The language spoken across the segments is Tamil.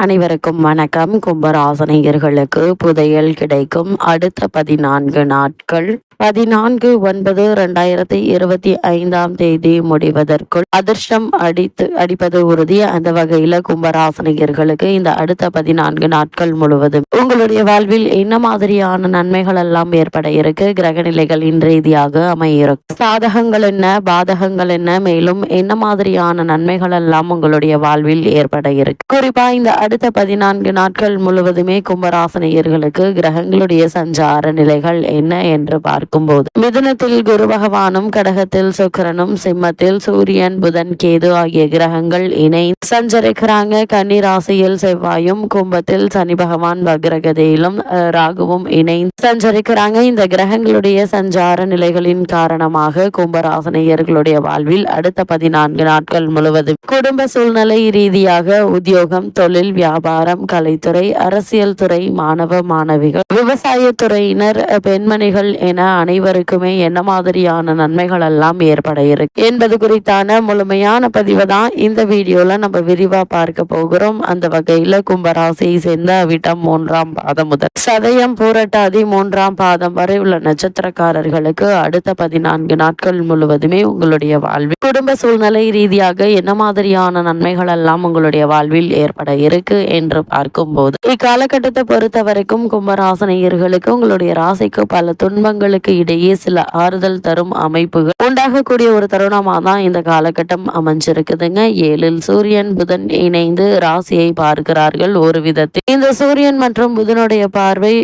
அனைவருக்கும் வணக்கம். கும்பராசனையர்களுக்கு புதையல் கிடைக்கும். அடுத்த பதினான்கு நாட்கள் பதினான்கு ஒன்பது ரெண்டாயிரத்தி இருபத்தி ஐந்தாம் தேதி முடிவதற்குள் அதிர்ஷ்டம் அடித்து அடிப்பது உறுதி. அந்த வகையில கும்பராசனிகர்களுக்கு இந்த அடுத்த பதினான்கு நாட்கள் முழுவதும் உங்களுடைய வாழ்வில் என்ன மாதிரியான நன்மைகள் எல்லாம் ஏற்பட இருக்கு? கிரக நிலைகளின் ரீதியாக அமையிருக்கும் சாதகங்கள் என்ன? பாதகங்கள் என்ன? மேலும் என்ன மாதிரியான நன்மைகள் எல்லாம் உங்களுடைய வாழ்வில் ஏற்பட இருக்கு? குறிப்பா இந்த அடுத்த பதினான்கு நாட்கள் முழுவதுமே கும்பராசனியர்களுக்கு கிரகங்களுடைய சஞ்சார நிலைகள் என்ன என்று பார்க்கும்போது மிதுனத்தில் குரு பகவானும் கடகத்தில் சுக்கிரனும் சிம்மத்தில் சூரியன் புதன் கேது ஆகிய கிரகங்கள் இணை சஞ்சரிக்கிறாங்க. கன்னி ராசியில் செவ்வாயும் கும்பத்தில் சனி பகவான் வக்ரகதியிலும் ராகுவும் இணை சஞ்சரிக்கிறாங்க. இந்த கிரகங்களுடைய சஞ்சார நிலைகளின் காரணமாக கும்பராசனையர்களுடைய வாழ்வில் அடுத்த பதினான்கு நாட்கள் முழுவதும் குடும்ப சூழ்நிலை ரீதியாக உத்தியோகம் தொழில் வியாபாரம் கலைத்துறை அரசியல் துறை மாணவ மாணவிகள் விவசாயத்துறையினர் துறையினர் பெண்மணிகள் என அனைவருக்குமே என்ன மாதிரியான நன்மைகள் எல்லாம் ஏற்பட இருக்கு என்பது குறித்தான முழுமையான பதிவை தான் இந்த வீடியோல நம்ம விரிவா பார்க்க போகிறோம். அந்த வகையில கும்பராசியை சேர்ந்த அவிட்டம் மூன்றாம் பாதம் முதல் சதயம் பூரட்டாதி மூன்றாம் பாதம் வரை உள்ள நட்சத்திரக்காரர்களுக்கு அடுத்த பதினான்கு நாட்கள் முழுவதுமே உங்களுடைய வாழ்வில் குடும்ப சூழ்நிலை ரீதியாக என்ன மாதிரியான நன்மைகள் எல்லாம் உங்களுடைய வாழ்வில் ஏற்பட இருக்கு என்று பார்க்கும் போது இக்காலகட்டத்தை பொறுத்த வரைக்கும் கும்பராசனையர்களுக்கு உங்களுடைய ராசிக்கு பல துன்பங்களுக்கு இடையே சில ஆறுதல் தரும் அமைப்புகள் உண்டாகக்கூடிய ஒரு தருணமாக தான் இந்த காலகட்டம் அமைஞ்சிருக்குதுங்க. ஏழில் சூரியன் புதன் இணைந்து ராசியை பார்க்கிறார்கள் ஒரு விதத்தில். இந்த சூரியன் மற்றும் புதனுடைய பார்வை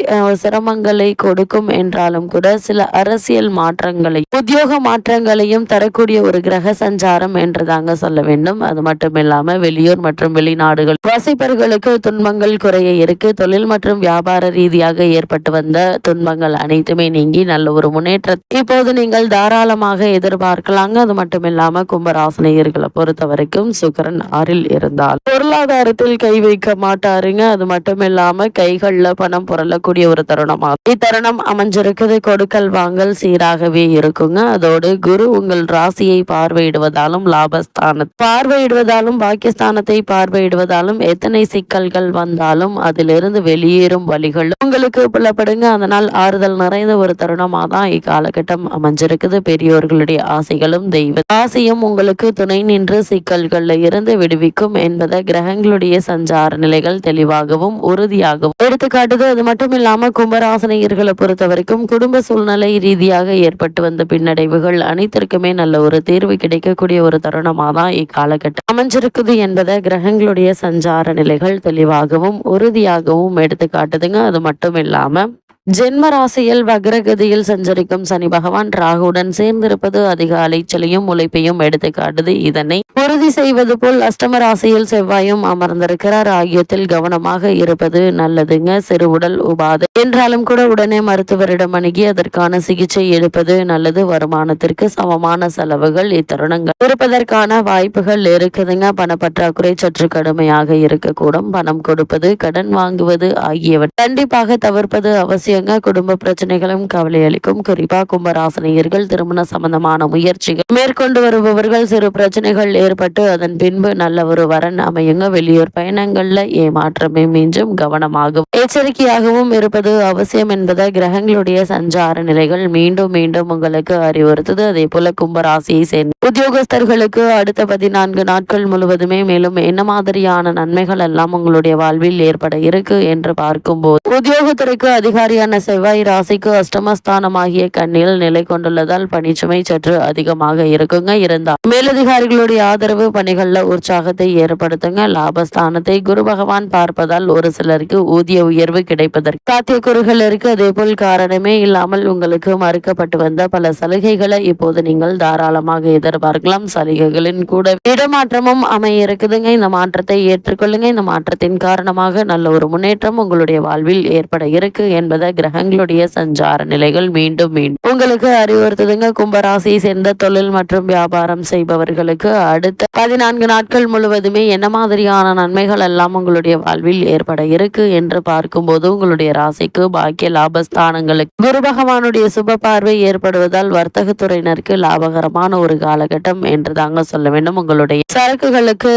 சிரமங்களை கொடுக்கும் என்றாலும் கூட சில அரசியல் மாற்றங்களை உத்தியோக மாற்றங்களையும் தரக்கூடிய ஒரு கிரக சஞ்சாரம் என்று தாங்க சொல்ல வேண்டும். அது மட்டும் இல்லாம வெளியூர் மற்றும் வெளிநாடுகள் வசிப்பவர்களுக்கு துன்பங்கள் குறைய இருக்கு. தொழில் மற்றும் வியாபார ரீதியாக ஏற்பட்டு வந்த துன்பங்கள் அனைத்துமே நீங்கி நல்ல ஒரு முன்னேற்றத்தை இப்போது நீங்கள் தாராளமாக எதிர்பார்க்கலாங்க. அது மட்டும் இல்லாம கும்பராசனையர்களை பொறுத்த வரைக்கும் சுக்கரன் ஆறில் இருந்தால் பொருளாதாரத்தில் கை வைக்க மாட்டாருங்க. அது மட்டும் இல்லாம கைகள்ல பணம் புரளக்கூடிய ஒரு தருணமா. இத்தருணம் அமைஞ்சிருக்குது. கொடுக்கல் வாங்கல் சீராகவே இருக்குங்க. அதோடு குரு உங்கள் ராசியை பார்வையிடுவதாலும் லாபஸ்தான பார்வையிடுவதாலும் பாக்கியஸ்தானத்தை பார்வையிடுவதாலும் எத்தனை சிக்கல்கள் வந்தாலும் அதிலிருந்து வெளியேறும் வழிகள் உங்களுக்கு புலப்படுங்க. அதனால் ஆறுதல் நிறைந்த ஒரு தருணம் தான் இக்காலகட்டம் அமைஞ்சிருக்குது. பெரியோர்களுடைய ஆசைகளும் தெய்வ ஆசையும் உங்களுக்கு துணை நின்று சிக்கல்கள்ல இருந்து விடுவிக்கும் என்பதை கிரகங்களுடைய சஞ்சார நிலைகள் தெளிவாகவும் உறுதியாகவும் எடுத்துக்காட்டுது. அது மட்டும் இல்லாம கும்பராசனையர்களை பொறுத்த வரைக்கும் குடும்ப சூழ்நிலை ரீதியாக ஏற்பட்டு வந்த பின்னடைவுகள் அனைத்திற்குமே நல்ல ஒரு தீர்வு கிடைக்கக்கூடிய ஒரு தருணமா தான் இக்காலகட்டம் அமைஞ்சிருக்குது என்பதை கிரகங்களுடைய சஞ்சார நிலைகள் தெளிவாகவும் உறுதியாகவும் எடுத்து காட்டுதுங்க அது மட்டும் இல்லாம ஜென்ம ராசியில் வக்ரகதியில் சஞ்சரிக்கும் சனி பகவான் ராகுடன் சேர்ந்திருப்பது அதிக அலைச்சலையும் உழைப்பையும் எடுத்து காட்டுது. இதனை உறுதி செய்வது போல் அஷ்டம ராசியில் செவ்வாயும் அமர்ந்திருக்கிறார். ஆகியத்தில் கவனமாக இருப்பது நல்லதுங்க. சிறு உடல் உபாதை என்றாலும் கூட உடனே மருத்துவரிடம் அணுகி அதற்கான சிகிச்சை எடுப்பது நல்லது. வருமானத்திற்கு சமமான செலவுகள் இத்தருணங்கள் இருப்பதற்கான வாய்ப்புகள் இருக்குதுங்க. பணப்பற்றாக்குறை சற்று கடுமையாக இருக்கக்கூடும். பணம் கொடுப்பது கடன் வாங்குவது ஆகியவற்றை கண்டிப்பாக தவிர்ப்பது அவசியம். அவசியங்க குடும்ப பிரச்சனைகளும் கவலை அளிக்கும். குறிப்பா கும்பராசனையர்கள் திருமண சம்பந்தமான முயற்சிகள் மேற்கொண்டு வருபவர்கள் சிறு பிரச்சனைகள் ஏற்பட்டு அதன் பின்பு நல்ல ஒரு வரன் அமையுங்க. வெளியூர் பயணங்கள்ல ஏமாற்றமே மீண்டும் கவனமாகும் எச்சரிக்கையாகவும் இருப்பது அவசியம் என்பதை கிரகங்களுடைய சஞ்சார நிலைகள் மீண்டும் மீண்டும் உங்களுக்கு அறிவுறுத்துது. அதே போல கும்பராசியை சேர்ந்த உத்தியோகஸ்தர்களுக்கு அடுத்த பதினான்கு நாட்கள் முழுவதுமே மேலும் என்ன மாதிரியான நன்மைகள் எல்லாம் உங்களுடைய வாழ்வில் ஏற்பட இருக்கு என்று பார்க்கும்போது உத்தியோகத்துறைக்கு அதிகாரியான செவ்வாய் ராசிக்கு அஷ்டமஸ்தானமாகிய கண்ணில் நிலை கொண்டுள்ளதால் பணிச்சுமை சற்று அதிகமாக இருக்குங்க. இருந்தால் மேலதிகாரிகளுடைய ஆதரவு பணிகள்ல உற்சாகத்தை ஏற்படுத்துங்க. லாபஸ்தானத்தை குரு பகவான் பார்ப்பதால் ஒரு சிலருக்கு ஊதிய உயர்வு கிடைப்பதற்கு சாத்தியக்கூறுகள் இருக்கு. அதே போல் காரணமே இல்லாமல் உங்களுக்கு மறுக்கப்பட்டு வந்த பல சலுகைகளை இப்போது நீங்கள் தாராளமாக எதிர்பார்க்கலாம். சலுகைகளின் கூட இடமாற்றமும் அமைய இருக்குதுங்க இந்த மாற்றத்தை ஏற்றுக்கொள்ளுங்க. இந்த மாற்றத்தின் காரணமாக நல்ல ஒரு முன்னேற்றம் உங்களுடைய வாழ்வில் ஏற்பட இருக்கு என்பதை கிரகங்களுடைய சஞ்சார நிலைகள் மீண்டும் மீண்டும். உங்களுக்கு அறிவுறுத்துதுங்க. கும்பராசியை சேர்ந்த தொழில் மற்றும் வியாபாரம் செய்பவர்களுக்கு அடுத்த பதினான்கு நாட்கள் முழுவதுமே என்ன மாதிரியான நன்மைகள் எல்லாம் உங்களுடைய வாழ்வில் ஏற்பட இருக்கு என்று பார்க்கும்போது உங்களுடைய ராசிக்கு பாக்கிய லாபஸ்தானங்களுக்கு குரு பகவானுடைய சுப பார்வை ஏற்படுவதால் வர்த்தகத்துறையினருக்கு லாபகரமான ஒரு காலகட்டம் என்று தாங்க சொல்ல வேண்டும். உங்களுடைய சரக்குகளுக்கு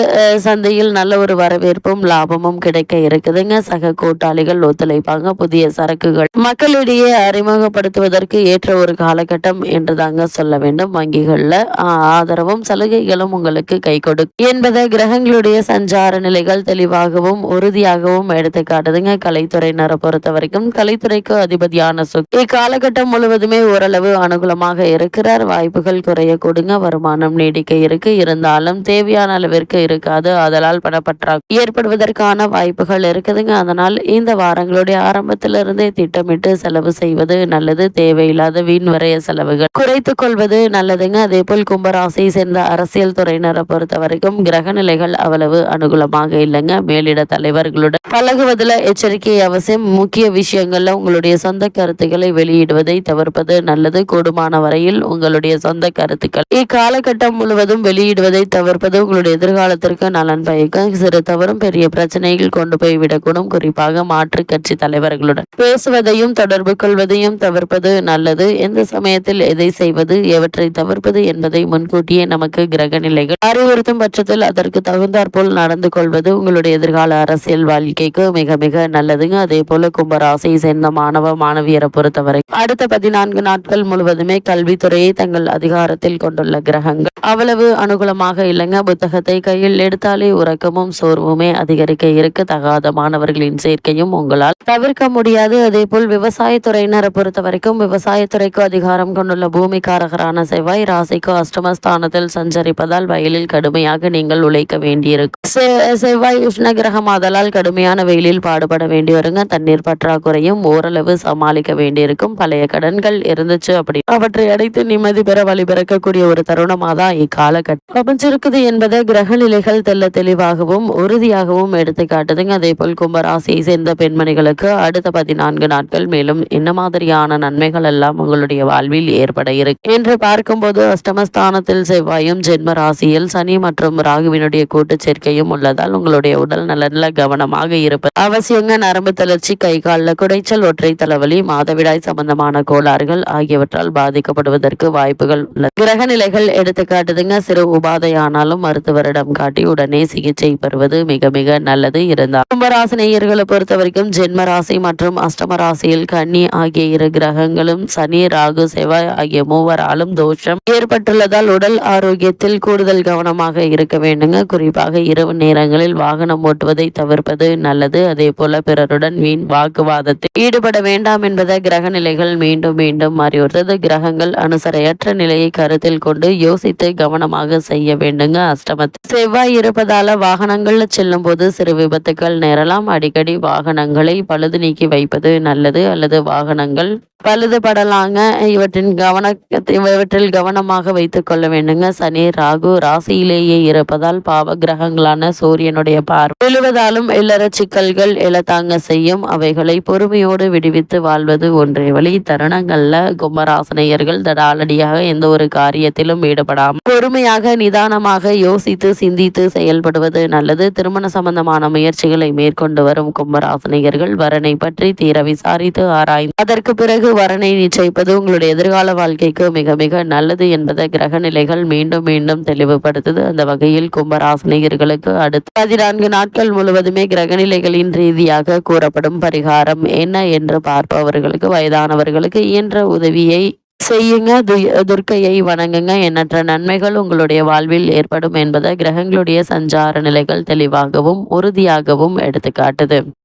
சந்தையில் நல்ல ஒரு வரவேற்பும் லாபமும் கிடைக்க இருக்குதுங்க. சக கூட்டாளிகள் ஒத்துழைப்பாங்க. புதிய சரக்குகள் மக்களிடையே அறிமுகப்படுத்துவதற்கு ஏற்ற ஒரு காலகட்டம் என்று தாங்க சொல்ல வேண்டும். வங்கிகள்ல ஆதரவும் சலுகைகளும் உங்களுக்கு கை கொடுக்கும் என்பதை கிரகங்களுடைய சஞ்சார நிலைகள் தெளிவாகவும் உறுதியாகவும் எடுத்து காட்டுதுங்க கலைத்துறையினரை பொறுத்த வரைக்கும் கலைத்துறைக்கு அதிபதியான சுக் இக்காலகட்டம் முழுவதுமே ஓரளவு அனுகூலமாக இருக்கிறார். வாய்ப்புகள் குறைய கொடுங்க. வருமானம் நீடிக்க இருக்கு. இருந்தாலும் தேவையான அளவிற்கு இருக்காது. அதனால் பணப்பற்றா ஏற்படுவதற்கான வாய்ப்புகள் இருக்குதுங்க. அதனால் இந்த வாரங்களுடைய ஆரம்பத்திலிருந்தே திட்டமிட்டு செலவு செய்வது நல்லது. தேவையில்லாத வீண் வரைய செலவுகள். குறைத்துக் கொள்வது நல்லதுங்க. அதே போல் கும்பராசியை சேர்ந்த அரசியல் துறையினரை பொறுத்த வரைக்கும் கிரக நிலைகள் அவ்வளவு அனுகூலமாக இல்லைங்க. மேலிட தலைவர்களுடன் பழகுவதில் எச்சரிக்கை அவசியம். முக்கிய விஷயங்கள்ல உங்களுடைய சொந்த கருத்துக்களை வெளியிடுவதை தவிர்ப்பது நல்லது. கூடுமான வரையில் உங்களுடைய சொந்த கருத்துக்கள். இக்காலகட்டம் முழுவதும் வெளியிடுவதை தவிர்ப்பது உங்களுடைய எதிர்காலத்திற்கு நலன் பயக்கும் சிறு தவறும் பெரிய பிரச்சனைகள் கொண்டு போய் விடக்கூடும் குறிப்பாக மாற்று கட்சி தலைவர்களுடன். செய்வதையும் தொடர்பு கொள்வதையும் தவிர்ப்பது நல்லது. எந்த சமயத்தில் எதை செய்வது எவற்றை தவிர்ப்பது என்பதை முன்கூட்டியே நமக்கு கிரக நிலைகள் அறிவுறுத்தும் பட்சத்தில் அதற்கு தகுந்தாற்போல் நடந்து கொள்வது உங்களுடைய எதிர்கால அரசியல் வாழ்க்கைக்கு மிக மிக நல்லதுங்க. அதே போல கும்பராசியை சேர்ந்த மாணவ மாணவியரை பொறுத்தவரை. அடுத்த பதினான்கு நாட்கள் முழுவதுமே கல்வித்துறையை தங்கள் அதிகாரத்தில் கொண்டுள்ள கிரகங்கள். அவ்வளவு அனுகூலமாக இல்லைங்க. புத்தகத்தை கையில் எடுத்தாலே உறக்கமும் சோர்வுமே அதிகரிக்க இருக்க. தகாத மாணவர்களின் சேர்க்கையும் உங்களால் தவிர்க்க முடியாது. அதே போல் விவசாயத்துறையினரை பொறுத்த வரைக்கும் விவசாயத்துறைக்கு அதிகாரம் கொண்டுள்ள பூமிக்காரகரான செவ்வாய் ராசிக்கு அஷ்டமஸ்தானத்தில் சஞ்சரிப்பதால் வயலில் கடுமையாக நீங்கள் உழைக்க வேண்டியிருக்கும். செவ்வாய் உஷ்ண ஆதலால் கடுமையான வெயிலில் பாடுபட வேண்டி வருங்க. தண்ணீர் பற்றாக்குறையும் ஓரளவு சமாளிக்க வேண்டியிருக்கும். பழைய கடன்கள் இருந்துச்சு அப்படி. அவற்றை அடைத்து நிம்மதி பெற வழிபிறக்கக்கூடிய ஒரு தருணமாக தான் இக்காலகட்டம். அமைஞ்சிருக்குது என்பதை கிரக நிலைகள் தெல்ல தெளிவாகவும் உறுதியாகவும் எடுத்து காட்டுதுங்க அதே போல் கும்பராசியை சேர்ந்த பெண்மணிகளுக்கு அடுத்த பதினான்கு நாள் நாட்கள் மேலும் என்ன மாதிரியான நன்மைகள் எல்லாம் உங்களுடைய வாழ்வில் ஏற்பட இருக்கு? என்று பார்க்கும்போது அஷ்டமஸ்தானத்தில் செவ்வாயும் ஜென்ம ராசியில் சனி மற்றும் ராகுவினுடைய கூட்டு சேர்க்கையும் உள்ளதால் உங்களுடைய உடல் நலன்ல கவனமாக இருப்பது அவசியங்க. நரம்பு தளர்ச்சி கை காலில் குடைச்சல் ஒற்றை தலைவலி மாதவிடாய் சம்பந்தமான கோளாறுகள் ஆகியவற்றால் பாதிக்கப்படுவதற்கு வாய்ப்புகள் உள்ளது. கிரக நிலைகள் எடுத்து காட்டுதுங்க சிறு உபாதையானாலும் மருத்துவரிடம் காட்டி உடனே சிகிச்சை பெறுவது மிக மிக நல்லது. இருந்தால் கும்பராசினியர்களை பொறுத்த வரைக்கும் ஜென்மராசி மற்றும் அஷ்டமராசி ராசியில் கன்னி ஆகிய இரு கிரகங்களும் சனி ராகு செவ்வாய் ஆகிய மூவராலும் தோஷம் ஏற்பட்டுள்ளதால் உடல் ஆரோக்கியத்தில் கூடுதல் கவனமாக இருக்க வேண்டுங்க. குறிப்பாக இரவு நேரங்களில் வாகனம் ஓட்டுவதை தவிர்ப்பது நல்லது. அதே போல பிறருடன் வீண் வாக்குவாதத்தில் ஈடுபட வேண்டாம் என்பதை கிரக நிலைகள் மீண்டும் மீண்டும் அறிவுறுத்தது. கிரகங்கள் அனுசரையற்ற நிலையை கருத்தில் கொண்டு யோசித்து கவனமாக செய்ய வேண்டுங்க. அஷ்டமத்தில் செவ்வாய் இருப்பதால வாகனங்கள்ல செல்லும் போது சிறு விபத்துக்கள் நேரலாம். அடிக்கடி வாகனங்களை பழுது நீக்கி வைப்பது நல்லது. அல்லது வாகனங்கள். பழுதுபடலாங்க. இவற்றின் கவன இவற்றில் கவனமாக வைத்து கொள்ள வேண்டுங்க. சனி ராகு ராசியிலேயே இருப்பதால் பாவ கிரகங்களான சூரியனுடைய பார்வை. விழுவதாலும் இல்லற சிக்கல்கள் எழத்தாங்க செய்யும். அவைகளை பொறுமையோடு விடுவித்து வாழ்வது ஒன்றே வழி. தருணங்கள்ல கும்பராசனையர்கள் தடாலடியாக எந்த ஒரு காரியத்திலும் ஈடுபடாமல் பொறுமையாக நிதானமாக யோசித்து சிந்தித்து செயல்படுவது நல்லது. திருமண சம்பந்தமான முயற்சிகளை மேற்கொண்டு வரும் கும்பராசனையர்கள் வரனை பற்றி தீர விசாரித்து ஆராய்ந்து அதற்கு பிறகு வரனை நிச்சயிப்பது உங்களுடைய எதிர்கால வாழ்க்கைக்கு மிக மிக நல்லது என்பதை கிரக நிலைகள் மீண்டும் மீண்டும் தெளிவுபடுத்துது. அந்த வகையில் கும்பராசினியர்களுக்கு அடுத்த பதினான்கு நாட்கள் முழுவதுமே கிரக நிலைகளின் ரீதியாக கூறப்படும் பரிகாரம் என்ன என்று பார்ப்பவர்களுக்கு வயதானவர்களுக்கு இயன்ற உதவியை செய்யுங்க துர்க்கையை வணங்குங்க. எண்ணற்ற நன்மைகள் உங்களுடைய வாழ்வில் ஏற்படும் என்பதை கிரகங்களுடைய சஞ்சார நிலைகள் தெளிவாகவும் உறுதியாகவும் எடுத்துக்காட்டுது.